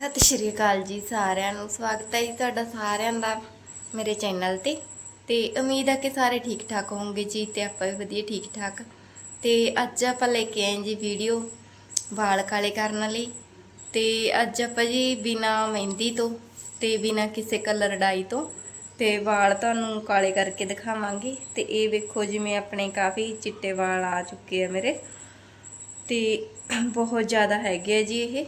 ਸਤਿ ਸ਼੍ਰੀ ਅਕਾਲ ਜੀ ਸਾਰਿਆਂ ਨੂੰ, ਸਵਾਗਤ ਹੈ ਜੀ ਤੁਹਾਡਾ ਸਾਰਿਆਂ ਦਾ ਮੇਰੇ ਚੈਨਲ ਤੇ। ਤੇ ਉਮੀਦ ਹੈ ਕਿ ਸਾਰੇ ਠੀਕ ਠਾਕ ਹੋਵੋਗੇ ਜੀ ਤੇ ਆਪਾਂ ਵੀ ਵਧੀਆ ਠੀਕ ਠਾਕ ਤੇ ਅੱਜ ਆਪਾਂ ਲੈ ਕੇ ਆਏ ਜੀ ਵੀਡੀਓ ਵਾਲ ਕਾਲੇ ਕਰਨ ਲਈ। ਤੇ ਅੱਜ ਆਪਾਂ ਜੀ ਬਿਨਾ ਮਹਿੰਦੀ ਤੋਂ ਤੇ ਬਿਨਾ ਕਿਸੇ ਕਲਰ ਡਾਈ ਤੋਂ ਤੇ ਵਾਲ ਤੁਹਾਨੂੰ ਕਾਲੇ ਕਰਕੇ ਦਿਖਾਵਾਂਗੇ। ਤੇ ਇਹ ਵੇਖੋ ਜਿਵੇਂ ਆਪਣੇ ਕਾਫੀ ਚਿੱਟੇ ਵਾਲ ਆ ਚੁੱਕੇ ਆ ਮੇਰੇ। ਤੇ ਬਹੁਤ ਜ਼ਿਆਦਾ ਹੈਗੇ ਆ ਜੀ ਇਹ।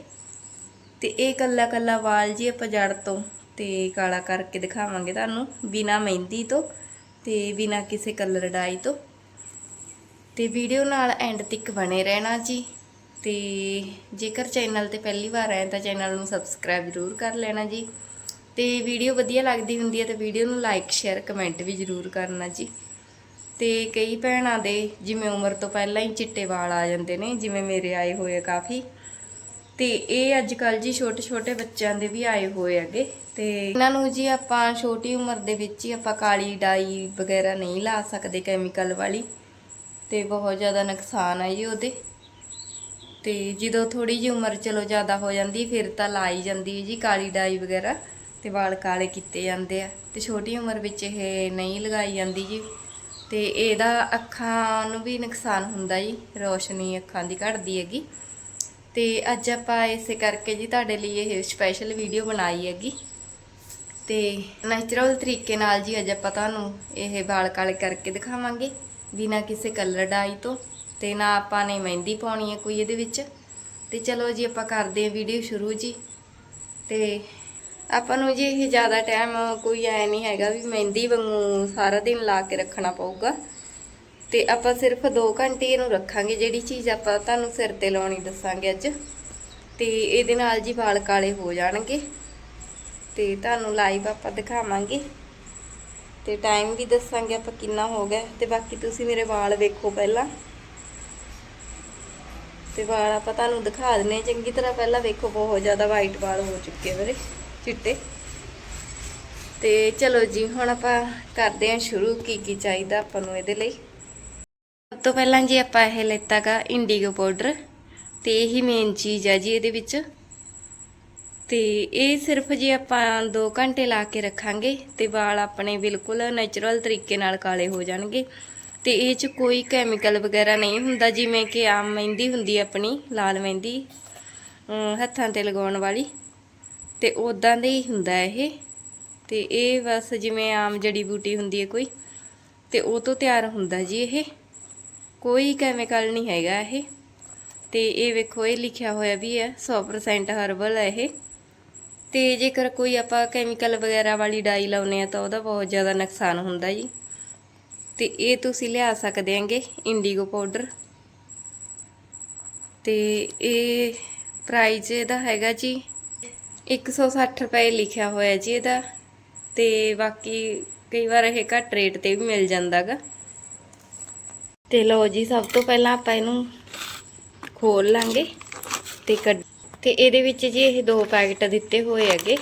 ਤੇ ਇਹ ਕੱਲਾ ਕੱਲਾ ਵਾਲ ਜੀ ਆਪਾਂ ਜੜ ਤੋਂ ਤੇ ਕਾਲਾ ਕਰਕੇ ਦਿਖਾਵਾਂਗੇ ਤੁਹਾਨੂੰ, ਬਿਨਾ ਮਹਿੰਦੀ ਤੋਂ ਤੇ ਬਿਨਾ ਕਿਸੇ ਕਲਰ ਡਾਈ ਤੋਂ। ਤੇ ਵੀਡੀਓ ਨਾਲ ਐਂਡ ਤੱਕ ਬਣੇ ਰਹਿਣਾ ਜੀ। ਤੇ ਜੇਕਰ ਚੈਨਲ ਤੇ ਪਹਿਲੀ ਵਾਰ ਆਏ ਤਾਂ ਚੈਨਲ ਨੂੰ ਸਬਸਕ੍ਰਾਈਬ ਜ਼ਰੂਰ ਕਰ ਲੈਣਾ ਜੀ। ਤੇ ਵੀਡੀਓ ਵਧੀਆ ਲੱਗਦੀ ਹੁੰਦੀ ਹੈ ਤਾਂ ਵੀਡੀਓ ਨੂੰ ਲਾਈਕ ਸ਼ੇਅਰ ਕਮੈਂਟ ਵੀ ਜ਼ਰੂਰ ਕਰਨਾ ਜੀ। ਤੇ ਕਈ ਭੈਣਾਂ ਦੇ ਜਿਵੇਂ ਉਮਰ ਤੋਂ ਪਹਿਲਾਂ ਹੀ ਚਿੱਟੇ ਵਾਲ ਆ ਜਾਂਦੇ ਨੇ, ਜਿਵੇਂ ਮੇਰੇ ਆਏ ਹੋਏ ਆ ਕਾਫੀ। ਤੇ ਇਹ ਅੱਜ ਕੱਲ ਜੀ ਛੋਟੇ ਛੋਟੇ ਬੱਚਿਆਂ ਦੇ ਵੀ ਆਏ ਹੋਏ ਹੈਗੇ ਤੇ ਇਹਨਾਂ ਨੂੰ ਜੀ ਆਪਾਂ ਛੋਟੀ ਉਮਰ ਦੇ ਵਿੱਚ ਹੀ ਆਪਾਂ ਕਾਲੀ ਡਾਈ ਵਗੈਰਾ ਨਹੀਂ ਲਾ ਸਕਦੇ ਕੈਮੀਕਲ ਵਾਲੀ ਤੇ ਬਹੁਤ ਜ਼ਿਆਦਾ ਨੁਕਸਾਨ ਹੈ ਜੀ ਉਹਦੇ। ਤੇ ਜਦੋਂ ਥੋੜੀ ਜਿਹੀ ਉਮਰ ਚਲੋ ਜ਼ਿਆਦਾ ਹੋ ਜਾਂਦੀ, ਫਿਰ ਤਾਂ ਲਾਈ ਜਾਂਦੀ ਜੀ ਕਾਲੀ ਡਾਈ ਵਗੈਰਾ ਤੇ ਵਾਲ ਕਾਲੇ ਕੀਤੇ ਜਾਂਦੇ ਆ ਤੇ ਛੋਟੀ ਉਮਰ ਵਿੱਚ ਇਹ ਨਹੀਂ ਲਗਾਈ ਜਾਂਦੀ ਜੀ। ਤੇ ਇਹਦਾ ਅੱਖਾਂ ਨੂੰ ਵੀ ਨੁਕਸਾਨ ਹੁੰਦਾ ਜੀ, ਰੋਸ਼ਨੀ ਅੱਖਾਂ ਦੀ ਘਟਦੀ ਹੈਗੀ। ਤੇ ਅੱਜ ਆਪਾਂ ਇਸੇ ਕਰਕੇ ਜੀ ਤੁਹਾਡੇ ਲਈ ਇਹ ਸਪੈਸ਼ਲ ਵੀਡੀਓ ਬਣਾਈ ਹੈਗੀ। ਤੇ ਨੈਚੁਰਲ ਤਰੀਕੇ ਨਾਲ ਜੀ ਅੱਜ ਆਪਾਂ ਤੁਹਾਨੂੰ ਇਹ ਵਾਲ ਕਾਲੇ ਕਰਕੇ ਦਿਖਾਵਾਂਗੇ, ਬਿਨਾਂ ਕਿਸੇ ਕਲਰ ਡਾਈ ਤੋਂ ਤੇ ਨਾ ਆਪਾਂ ਨੇ ਮਹਿੰਦੀ ਪਾਉਣੀ ਹੈ ਕੋਈ ਇਹਦੇ ਵਿੱਚ। ਤੇ ਚਲੋ ਜੀ ਆਪਾਂ ਕਰਦੇ ਹਾਂ ਵੀਡੀਓ ਸ਼ੁਰੂ ਜੀ। ਤੇ ਆਪਾਂ ਨੂੰ ਜੀ ਇਹ ਜ਼ਿਆਦਾ ਟਾਈਮ ਕੋਈ ਐ ਨਹੀਂ ਹੈਗਾ ਵੀ ਮਹਿੰਦੀ ਵਾਂਗੂ ਸਾਰਾ ਦਿਨ ਲਾ ਕੇ ਰੱਖਣਾ ਪਊਗਾ। ਤੇ ਆਪਾਂ ਸਿਰਫ 2 ਘੰਟੇ ਇਹਨੂੰ ਰੱਖਾਂਗੇ, ਜਿਹੜੀ ਚੀਜ਼ ਆਪਾਂ ਤੁਹਾਨੂੰ ਸਿਰ ਤੇ ਲਾਉਣੀ ਦੱਸਾਂਗੇ ਅੱਜ। ਤੇ ਇਹਦੇ ਨਾਲ ਜੀ ਵਾਲ ਕਾਲੇ ਹੋ ਜਾਣਗੇ। ਤੇ ਤੁਹਾਨੂੰ ਲਾਈਵ ਆਪਾਂ ਦਿਖਾਵਾਂਗੇ। ਤੇ ਟਾਈਮ ਵੀ ਦੱਸਾਂਗੇ ਆਪਾਂ ਕਿੰਨਾ ਹੋ ਗਿਆ। ਤੇ ਬਾਕੀ ਤੁਸੀਂ ਮੇਰੇ ਵਾਲ ਵੇਖੋ ਪਹਿਲਾਂ। ਤੇ ਵਾਲ ਆਪਾਂ ਤੁਹਾਨੂੰ ਦਿਖਾ ਦਿੰਨੇ ਆ ਚੰਗੀ ਤਰ੍ਹਾਂ ਪਹਿਲਾਂ ਵੇਖੋ, ਬਹੁਤ ਜ਼ਿਆਦਾ ਵਾਈਟ ਵਾਲ ਹੋ ਚੁੱਕੇ ਮੇਰੇ ਚਿੱਟੇ। ਤੇ ਚਲੋ ਜੀ, ਹੁਣ ਆਪਾਂ ਕਰਦੇ ਹਾਂ ਸ਼ੁਰੂ। ਕੀ ਕੀ ਚਾਹੀਦਾ ਆਪਾਂ ਨੂੰ ਇਹਦੇ ਲਈ? ਤੋਂ ਪਹਿਲਾਂ ਜੀ ਆਪਾਂ ਇਹ ਲੈਤਾਗਾ ਇੰਡੀਗੋ ਪਾਊਡਰ, ਤੇ ਇਹੀ ਮੇਨ ਚੀਜ਼ ਆ ਜੀ ਇਹਦੇ ਵਿੱਚ। ਤੇ ਇਹ ਸਿਰਫ ਜੀ ਆਪਾਂ 2 ਘੰਟੇ ਲਾ ਕੇ ਰੱਖਾਂਗੇ, ਤੇ ਵਾਲ ਆਪਣੇ ਬਿਲਕੁਲ ਨੇਚਰਲ ਤਰੀਕੇ ਨਾਲ ਕਾਲੇ ਹੋ ਜਾਣਗੇ। ਤੇ ਇਹ ਚ ਕੋਈ ਕੈਮੀਕਲ ਵਗੈਰਾ ਨਹੀਂ ਹੁੰਦਾ, ਜਿਵੇਂ ਕਿ ਆਮ ਮਹਿੰਦੀ ਹੁੰਦੀ ਆਪਣੀ, ਲਾਲ ਮਹਿੰਦੀ ਹੱਥਾਂ ਤੇ ਲਗਾਉਣ ਵਾਲੀ। ਤੇ ਉਦਾਂ ਦੇ ਹੀ ਹੁੰਦਾ ਇਹ। ਤੇ ਇਹ ਬਸ ਜਿਵੇਂ ਆਮ ਜੜੀ ਬੂਟੀ ਹੁੰਦੀ ਹੈ ਕੋਈ, ਤੇ ਉਹ ਤੋਂ ਤਿਆਰ ਹੁੰਦਾ ਜੀ ਇਹ। ਕੋਈ ਕੈਮੀਕਲ ਨਹੀਂ ਹੈਗਾ ਇਹ। ਤੇ ਇਹ ਵੇਖੋ, ਇਹ ਲਿਖਿਆ ਹੋਇਆ ਵੀ ਹੈ 100% ਹਰਬਲ ਹੈ ਇਹ। ਤੇ ਜੇਕਰ ਕੋਈ ਆਪਾਂ ਕੈਮੀਕਲ ਵਗੈਰਾ ਵਾਲੀ ਡਾਈ ਲਾਉਨੇ ਆ ਤਾਂ ਉਹਦਾ ਬਹੁਤ ਜ਼ਿਆਦਾ ਨੁਕਸਾਨ ਹੁੰਦਾ ਜੀ। ਤੇ ਇਹ ਤੁਸੀਂ ਲਿਆ ਸਕਦੇ ਆਂਗੇ ਇੰਡੀਗੋ ਪਾਊਡਰ ਤੇ ਇਹ ਪ੍ਰਾਈਸ ਇਹਦਾ ਹੈਗਾ ਜੀ 160 ਰੁਪਏ ਲਿਖਿਆ ਹੋਇਆ ਜੀ ਇਹਦਾ। ਤੇ ਬਾਕੀ ਕਈ ਵਾਰ ਇਹ ਘੱਟ ਰੇਟ ਤੇ ਵੀ ਮਿਲ ਜਾਂਦਾਗਾ। ਤੇ ਲਓ ਜੀ, ਸਭ ਤੋਂ ਪਹਿਲਾਂ ਆਪਾਂ ਇਹਨੂੰ ਖੋਲ ਲਾਂਗੇ ਤੇ ਕੱਢ ਤੇ ਇਹਦੇ ਵਿੱਚ ਜੀ ਇਹ ਦੋ ਪੈਕਟ ਦਿੱਤੇ ਹੋਏ ਹੈਗੇ।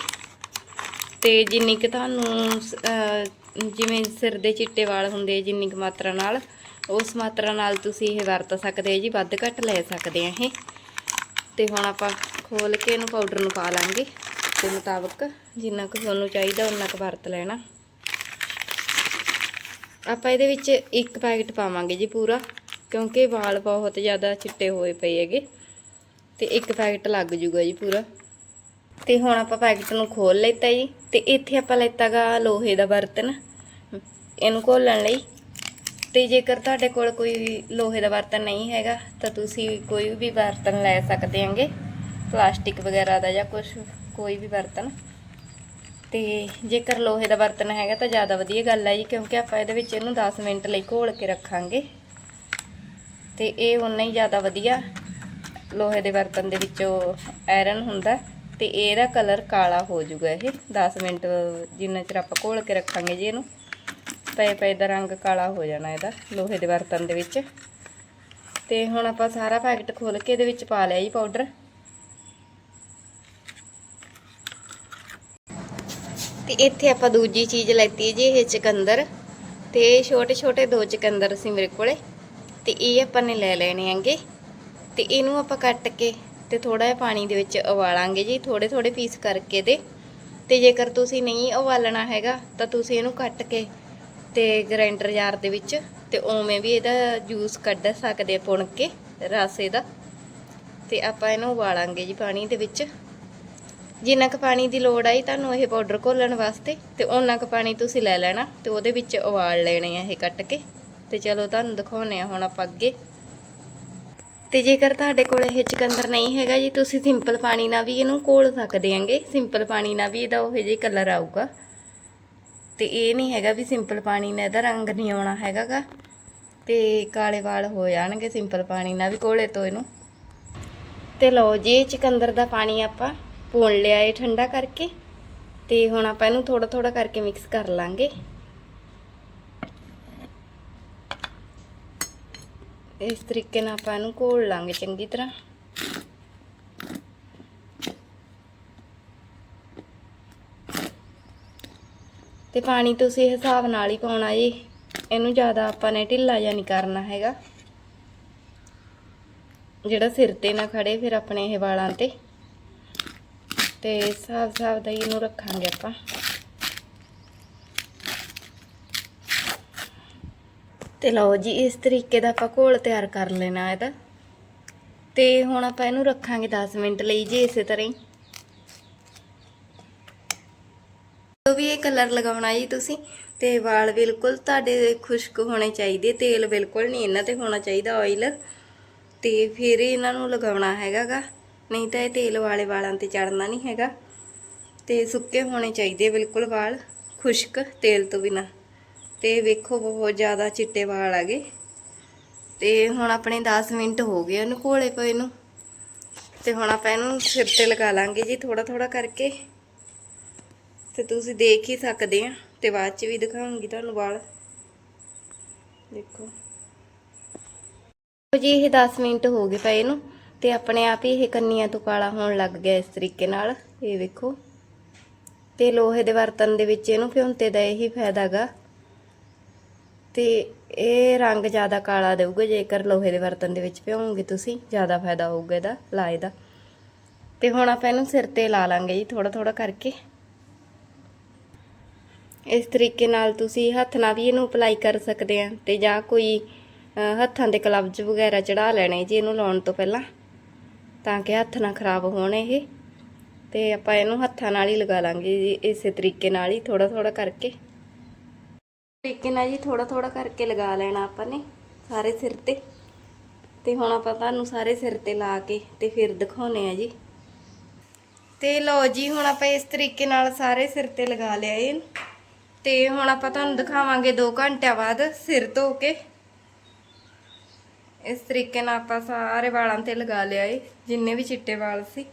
ਤੇ ਜਿੰਨੀ ਕਿ ਤੁਹਾਨੂੰ ਜਿਵੇਂ ਸਿਰ ਦੇ ਚਿੱਟੇ ਵਾਲ ਹੁੰਦੇ, ਜਿੰਨੀ ਕੁ ਮਾਤਰਾ ਨਾਲ, ਉਸ ਮਾਤਰਾ ਨਾਲ ਤੁਸੀਂ ਇਹ ਵਰਤ ਸਕਦੇ ਹੋ ਜੀ, ਵੱਧ ਘੱਟ ਲੈ ਸਕਦੇ ਆ ਇਹ। ਤੇ ਹੁਣ ਆਪਾਂ ਖੋਲ ਕੇ ਇਹਨੂੰ ਪਾਊਡਰ ਨੂੰ ਪਾ ਲਾਂਗੇ। ਤੇ ਮੁਤਾਬਕ ਜਿੰਨਾ ਕੁ ਤੁਹਾਨੂੰ ਚਾਹੀਦਾ ਉਨਾ ਕੁ ਵਰਤ ਲੈਣਾ। ਆਪਾਂ ਇਹਦੇ ਵਿੱਚ ਇੱਕ ਪੈਕਟ ਪਾਵਾਂਗੇ ਜੀ ਪੂਰਾ, ਕਿਉਂਕਿ ਵਾਲ ਬਹੁਤ ਜ਼ਿਆਦਾ ਚਿੱਟੇ ਹੋਏ ਪਏ ਹੈਗੇ। ਤੇ ਇੱਕ ਪੈਕਟ ਲੱਗ ਜੂਗਾ ਜੀ ਪੂਰਾ। ਤੇ ਹੁਣ ਆਪਾਂ ਪੈਕਟ ਨੂੰ ਖੋਲ ਲੈਤਾ ਜੀ। ਤੇ ਇੱਥੇ ਆਪਾਂ ਲੈਤਾਗਾ ਲੋਹੇ ਦਾ ਬਰਤਨ, ਇਹਨੂੰ ਘੋਲਣ ਲਈ। ਤੇ ਜੇਕਰ ਤੁਹਾਡੇ ਕੋਲ ਕੋਈ ਲੋਹੇ ਦਾ ਬਰਤਨ ਨਹੀਂ ਹੈਗਾ, ਤਾਂ ਤੁਸੀਂ ਕੋਈ ਵੀ ਬਰਤਨ ਲੈ ਸਕਦੇ ਆਂਗੇ ਪਲਾਸਟਿਕ ਵਗੈਰਾ ਦਾ ਜਾਂ ਕੁਝ ਕੋਈ ਵੀ ਬਰਤਨ। ਤੇ ਜੇਕਰ ਲੋਹੇ ਦਾ ਬਰਤਨ ਹੈਗਾ ਤਾਂ ਜ਼ਿਆਦਾ ਵਧੀਆ ਗੱਲ ਹੈ ਜੀ, ਕਿਉਂਕਿ ਆਪਾਂ ਇਹਦੇ ਵਿੱਚ ਇਹਨੂੰ 10 ਮਿੰਟ ਲਈ ਘੋਲ ਕੇ ਰੱਖਾਂਗੇ। ਤੇ ਇਹ ਉਨਾ ਹੀ ਜ਼ਿਆਦਾ ਵਧੀਆ ਲੋਹੇ ਦੇ ਬਰਤਨ ਦੇ ਵਿੱਚੋਂ ਆਇਰਨ ਹੁੰਦਾ, ਤੇ ਇਹਦਾ ਕਲਰ ਕਾਲਾ ਹੋ ਜਾਊਗਾ ਇਹ। 10 ਮਿੰਟ ਜਿੰਨਾ ਚਿਰ ਆਪਾਂ ਘੋਲ ਕੇ ਰੱਖਾਂਗੇ ਜੀ ਇਹਨੂੰ, ਪਏ ਪਏ ਦਾ ਰੰਗ ਕਾਲਾ ਹੋ ਜਾਣਾ ਇਹਦਾ ਲੋਹੇ ਦੇ ਬਰਤਨ ਦੇ ਵਿੱਚ। ਤੇ ਹੁਣ ਆਪਾਂ ਸਾਰਾ ਪੈਕਟ ਖੋਲ ਕੇ ਇਹਦੇ ਵਿੱਚ ਪਾ ਲਿਆ ਜੀ ਪਾਊਡਰ ਤੇ ਇੱਥੇ ਆਪਾਂ ਦੂਜੀ ਚੀਜ਼ ਲੈਤੀ ਹੈ ਜੀ ਇਹ ਚਕੰਦਰ। ਤੇ ਛੋਟੇ ਛੋਟੇ ਦੋ ਚਕੰਦਰ ਸੀ ਮੇਰੇ ਕੋਲੇ। ਤੇ ਇਹ ਆਪਾਂ ਨੇ ਲੈ ਲੈਣੇ ਆਂਗੇ ਤੇ ਇਹਨੂੰ ਆਪਾਂ ਕੱਟ ਕੇ ਤੇ ਥੋੜਾ ਜਿਹਾ ਪਾਣੀ ਦੇ ਵਿੱਚ ਉਬਾਲਾਂਗੇ ਜੀ ਥੋੜੇ ਥੋੜੇ ਪੀਸ ਕਰਕੇ ਦੇ। ਤੇ ਜੇਕਰ ਤੁਸੀਂ ਨਹੀਂ ਉਬਾਲਣਾ ਹੈਗਾ, ਤਾਂ ਤੁਸੀਂ ਇਹਨੂੰ ਕੱਟ ਕੇ ਤੇ ਗ੍ਰਾਈਂਡਰ ਜਾਰ ਦੇ ਵਿੱਚ ਤੇ ਉਵੇਂ ਵੀ ਇਹਦਾ ਜੂਸ ਕੱਢ ਸਕਦੇ ਪੁਣ ਕੇ ਰਸ ਇਹਦਾ। ਤੇ ਆਪਾਂ ਇਹਨੂੰ ਉਬਾਲਾਂਗੇ ਜੀ ਪਾਣੀ ਦੇ ਵਿੱਚ। ਜਿੰਨਾ ਕੁ ਪਾਣੀ ਦੀ ਲੋੜ ਆਈ ਤੁਹਾਨੂੰ ਇਹ ਪਾਊਡਰ ਘੋਲਣ ਵਾਸਤੇ ਤੇ ਉਹਨਾਂ ਕੁ ਪਾਣੀ ਤੁਸੀਂ ਲੈ ਲੈਣਾ ਤੇ ਉਹਦੇ ਵਿੱਚ ਉਬਾਲ ਲੈਣੇ ਆ ਇਹ ਕੱਟ ਕੇ। ਤੇ ਚਲੋ ਤੁਹਾਨੂੰ ਦਿਖਾਉਨੇ ਆ ਹੁਣ ਆਪਾਂ ਅੱਗੇ। ਤੇ ਜੇਕਰ ਤੁਹਾਡੇ ਕੋਲ ਇਹ ਚਕੰਦਰ ਨਹੀਂ ਹੈਗਾ ਜੀ, ਤੁਸੀਂ ਸਿੰਪਲ ਪਾਣੀ ਨਾਲ ਵੀ ਇਹਨੂੰ ਘੋਲ ਸਕਦੇ ਆਂਗੇ। ਸਿੰਪਲ ਪਾਣੀ ਨਾਲ ਵੀ ਇਹਦਾ ਉਹੋ ਜਿਹਾ ਕਲਰ ਆਊਗਾ। ਤੇ ਇਹ ਨਹੀਂ ਹੈਗਾ ਵੀ ਸਿੰਪਲ ਪਾਣੀ ਨਾਲ ਇਹਦਾ ਰੰਗ ਨਹੀਂ ਆਉਣਾ ਹੈਗਾਗਾ। ਤੇ ਕਾਲੇ ਵਾਲ ਹੋ ਜਾਣਗੇ ਸਿੰਪਲ ਪਾਣੀ ਨਾਲ ਵੀ ਘੋਲੇ ਤੋਂ ਇਹਨੂੰ। ਤੇ ਲਓ ਜੀ ਚਕੰਦਰ ਦਾ ਪਾਣੀ ਆਪਾਂ ਭੁੰਨ ਲਿਆ ਏ ਠੰਡਾ ਕਰਕੇ ਤੇ ਹੁਣ ਆਪਾਂ ਇਹਨੂੰ ਥੋੜਾ ਥੋੜਾ ਕਰਕੇ ਮਿਕਸ ਕਰ ਲਾਂਗੇ। ਇਸ ਤਰੀਕੇ ਨਾਲ ਆਪਾਂ ਇਹਨੂੰ ਘੋਲ ਲਾਂਗੇ ਚੰਗੀ ਤਰ੍ਹਾਂ। ਤੇ ਪਾਣੀ ਤੁਸੀਂ ਹਿਸਾਬ ਨਾਲ ਹੀ ਪਾਉਣਾ ਜੀ। ਇਹਨੂੰ ਜ਼ਿਆਦਾ ਆਪਾਂ ਨੇ ਢਿੱਲਾ ਜਾਂ ਨਹੀਂ ਕਰਨਾ ਹੈਗਾ। ਜਿਹੜਾ ਸਿਰ ਤੇ ਨਾ ਖੜੇ ਫਿਰ ਆਪਣੇ ਇਹ ਵਾਲਾਂ ਤੇ। ਤੇ ਹਿਸਾਬ ਹਿਸਾਬ ਦਾ ਹੀ ਇਹਨੂੰ ਰੱਖਾਂਗੇ ਆਪਾਂ। ਤੇ ਲਓ ਜੀ, ਇਸ ਤਰੀਕੇ ਦਾ ਆਪਾਂ ਘੋਲ ਤਿਆਰ ਕਰ ਲੈਣਾ ਇਹਦਾ। ਤੇ ਹੁਣ ਆਪਾਂ ਇਹਨੂੰ ਰੱਖਾਂਗੇ 10 ਮਿੰਟ ਲਈ ਜੀ ਇਸੇ ਤਰ੍ਹਾਂ ਹੀ। ਜੋ ਵੀ ਇਹ ਕਲਰ ਲਗਾਉਣਾ ਜੀ ਤੁਸੀਂ, ਤੇ ਵਾਲ ਬਿਲਕੁਲ ਤੁਹਾਡੇ ਖੁਸ਼ਕ ਹੋਣੇ ਚਾਹੀਦੇ, ਤੇਲ ਬਿਲਕੁਲ ਨਹੀਂ, ਇਹਨਾਂ ਤੇ ਹੋਣਾ ਚਾਹੀਦਾ ਆਇਲ ਤੇ ਫਿਰ ਇਹਨਾਂ ਨੂੰ ਲਗਾਉਣਾ ਹੈਗਾਗਾ ਨਹੀਂ ਤਾਂ ਇਹ ਤੇਲ ਵਾਲੇ ਵਾਲਾਂ ਤੇ ਚੜਨਾ ਨਹੀਂ ਹੈਗਾ। ਤੇ ਸੁੱਕੇ ਹੋਣੇ ਚਾਹੀਦੇ ਬਿਲਕੁਲ ਵਾਲ, ਖੁਸ਼ਕ ਤੇਲ ਤੋਂ ਬਿਨਾ। ਤੇ ਵੇਖੋ ਬਹੁਤ ਜ਼ਿਆਦਾ ਚਿੱਟੇ ਵਾਲ ਆ ਗਏ। ਤੇ ਹੁਣ ਆਪਣੇ 10 ਮਿੰਟ ਹੋ ਗਏ ਇਹਨੂੰ ਘੋਲੇ ਪਏ ਨੂੰ। ਤੇ ਹੁਣ ਆਪਾਂ ਇਹਨੂੰ ਸਿਰ ਤੇ ਲਗਾ ਲਾਂਗੇ ਜੀ ਥੋੜਾ ਥੋੜਾ ਕਰਕੇ। ਤੇ ਤੁਸੀਂ ਦੇਖ ਹੀ ਸਕਦੇ ਆ ਤੇ ਬਾਅਦ ਚ ਵੀ ਦਿਖਾਉਂਗੀ ਤੁਹਾਨੂੰ ਵਾਲ। ਦੇਖੋ। ਲਓ ਜੀ, ਇਹ 10 ਮਿੰਟ ਹੋ ਗਏ ਪਏ ਇਹਨੂੰ ਤੇ ਆਪਣੇ ਆਪ ਹੀ ਇਹ ਕੰਨੀਆਂ ਤੋਂ ਕਾਲਾ ਹੋਣ ਲੱਗ ਗਿਆ ਇਸ ਤਰੀਕੇ ਨਾਲ, ਇਹ ਵੇਖੋ। ਤੇ ਲੋਹੇ ਦੇ ਬਰਤਨ ਦੇ ਵਿੱਚ ਇਹਨੂੰ ਭਿਉਂਤੇ ਦਾ ਇਹੀ ਫਾਇਦਾਗਾ ਤੇ ਇਹ ਰੰਗ ਜ਼ਿਆਦਾ ਕਾਲਾ ਦੇਊਗਾ, ਜੇਕਰ ਲੋਹੇ ਦੇ ਬਰਤਨ ਦੇ ਵਿੱਚ ਭਿਉਂਗੇ ਤੁਸੀਂ, ਜ਼ਿਆਦਾ ਫਾਇਦਾ ਹੋਊਗਾ ਇਹਦਾ ਲਾਏ ਦਾ ਤੇ ਹੁਣ ਆਪਾਂ ਇਹਨੂੰ ਸਿਰ ਤੇ ਲਾ ਲਾਂਗੇ ਜੀ ਥੋੜਾ ਥੋੜਾ ਕਰਕੇ। ਇਸ ਤਰੀਕੇ ਨਾਲ ਤੁਸੀਂ ਹੱਥ ਨਾਲ ਵੀ ਇਹਨੂੰ ਅਪਲਾਈ ਕਰ ਸਕਦੇ ਆ, ਤੇ ਜਾਂ ਕੋਈ ਹੱਥਾਂ ਦੇ ਗਲਵਜ਼ ਵਗੈਰਾ ਚੜਾ ਲੈਣੇ ਜੀ ਇਹਨੂੰ ਲਾਉਣ ਤੋਂ ਪਹਿਲਾਂ। ਤਾਂ ਕਿ ਹੱਥ ਨਾ ਖਰਾਬ ਹੋਣ ਇਹ। ਤੇ ਆਪਾਂ ਇਹਨੂੰ ਹੱਥਾਂ ਨਾਲ ਹੀ ਲਗਾ ਲਾਂਗੇ ਜੀ, ਇਸੇ ਤਰੀਕੇ ਨਾਲ ਹੀ ਥੋੜਾ ਥੋੜਾ ਕਰਕੇ। ਤਰੀਕੇ ਨਾਲ ਜੀ ਥੋੜਾ ਥੋੜਾ ਕਰਕੇ ਲਗਾ ਲੈਣਾ ਆਪਾਂ ਨੇ, ਸਾਰੇ ਸਿਰ ਤੇ। ਤੇ ਹੁਣ ਆਪਾਂ ਤੁਹਾਨੂੰ ਸਾਰੇ ਸਿਰ ਤੇ ਲਾ ਕੇ ਤੇ ਫਿਰ ਦਿਖਾਉਨੇ ਆ ਜੀ। ਤੇ ਲਓ ਜੀ, ਹੁਣ ਆਪਾਂ ਇਸ ਤਰੀਕੇ ਨਾਲ ਸਾਰੇ ਸਿਰ ਤੇ ਲਗਾ ਲਿਆ ਇਹ ਤੇ ਹੁਣ ਆਪਾਂ ਤੁਹਾਨੂੰ ਦਿਖਾਵਾਂਗੇ 2 ਘੰਟਿਆਂ ਬਾਅਦ ਸਿਰ ਧੋ ਕੇ। ਇਸ ਤਰੀਕੇ ਨਾਲ ਆਪਾਂ ਸਾਰੇ ਵਾਲਾਂ ਤੇ ਲਗਾ ਲਿਆ ਏ, ਜਿੰਨੇ ਵੀ ਚਿੱਟੇ ਵਾਲ ਸੀ।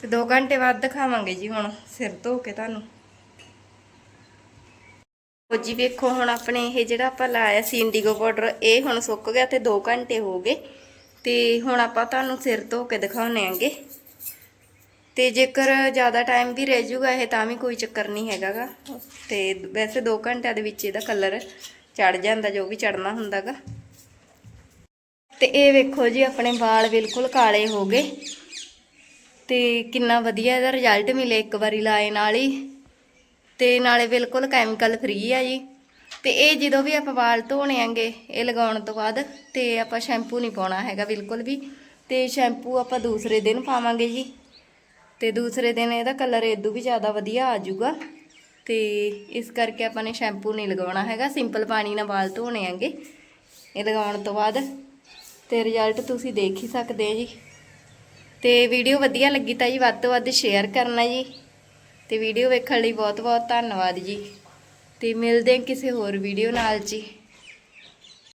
ਤੇ 2 ਘੰਟੇ ਬਾਅਦ ਦਿਖਾਵਾਂਗੇ ਜੀ ਹੁਣ ਸਿਰ ਧੋ ਕੇ ਤੁਹਾਨੂੰ। ਉਹ ਜੀ, ਵੇਖੋ ਹੁਣ ਆਪਣੇ ਇਹ ਜਿਹੜਾ ਆਪਾਂ ਲਾਇਆ ਸੀ ਇੰਡੀਗੋ ਪਾਊਡਰ, ਇਹ ਹੁਣ ਸੁੱਕ ਗਿਆ ਤੇ 2 ਘੰਟੇ ਹੋ ਗਏ। ਤੇ ਹੁਣ ਆਪਾਂ ਤੁਹਾਨੂੰ ਸਿਰ ਧੋ ਕੇ ਦਿਖਾਉਣੇ ਆਂਗੇ। ਤੇ ਜੇਕਰ ਜ਼ਿਆਦਾ ਟਾਈਮ ਵੀ ਰਹਿ ਜੂਗਾ ਇਹ, ਤਾਂ ਵੀ ਕੋਈ ਚੱਕਰ ਨਹੀਂ ਹੈਗਾਗਾ। ਤੇ ਵੈਸੇ 2 ਘੰਟਿਆਂ ਦੇ ਵਿੱਚ ਇਹਦਾ ਕਲਰ ਚੜ ਜਾਂਦਾ, ਜੋ ਵੀ ਚੜਨਾ ਹੁੰਦਾਗਾ। ਤੇ ਇਹ ਵੇਖੋ ਜੀ, ਆਪਣੇ ਵਾਲ ਬਿਲਕੁਲ ਕਾਲੇ ਹੋ ਗਏ। ਤੇ ਕਿੰਨਾ ਵਧੀਆ ਇਹਦਾ ਰਿਜ਼ਲਟ ਮਿਲੇ ਇੱਕ ਵਾਰੀ ਲਾਏ ਨਾਲ ਹੀ। ਤੇ ਨਾਲੇ ਬਿਲਕੁਲ ਕੈਮੀਕਲ ਫ੍ਰੀ ਆ ਜੀ। ਤੇ ਇਹ ਜਦੋਂ ਵੀ ਆਪਾਂ ਵਾਲ ਧੋਣੇ ਆਂਗੇ, ਇਹ ਲਗਾਉਣ ਤੋਂ ਬਾਅਦ ਤੇ ਆਪਾਂ ਸ਼ੈਂਪੂ ਨਹੀਂ ਪਾਉਣਾ ਹੈਗਾ ਬਿਲਕੁਲ ਵੀ। ਤੇ ਸ਼ੈਂਪੂ ਆਪਾਂ ਦੂਸਰੇ ਦਿਨ ਪਾਵਾਂਗੇ ਜੀ। ਤੇ ਦੂਸਰੇ ਦਿਨ ਇਹਦਾ ਕਲਰ ਇਦੋਂ ਵੀ ਜ਼ਿਆਦਾ ਵਧੀਆ ਆ ਜਾਊਗਾ। ਤੇ ਇਸ ਕਰਕੇ ਆਪਾਂ ਨੇ ਸ਼ੈਂਪੂ ਨਹੀਂ ਲਗਾਉਣਾ ਹੈਗਾ। ਸਿੰਪਲ ਪਾਣੀ ਨਾਲ ਵਾਲ ਧੋਣੇ ਆਂਗੇ। ਇਹ ਲਗਾਉਣ ਤੋਂ ਬਾਅਦ ਤੇ ਰਿਜ਼ਲਟ ਤੁਸੀਂ ਦੇਖ ਹੀ ਸਕਦੇ ਆ ਜੀ। ਤੇ ਵੀਡੀਓ ਵਧੀਆ ਲੱਗੀ ਤਾਂ ਜੀ, ਵੱਧ ਤੋਂ ਵੱਧ ਸ਼ੇਅਰ ਕਰਨਾ ਜੀ। ਤੇ ਵੀਡੀਓ ਵੇਖਣ ਲਈ ਬਹੁਤ ਬਹੁਤ ਧੰਨਵਾਦ ਜੀ। ਤੇ ਮਿਲਦੇ ਹਾਂ ਕਿਸੇ ਹੋਰ ਵੀਡੀਓ ਨਾਲ ਜੀ।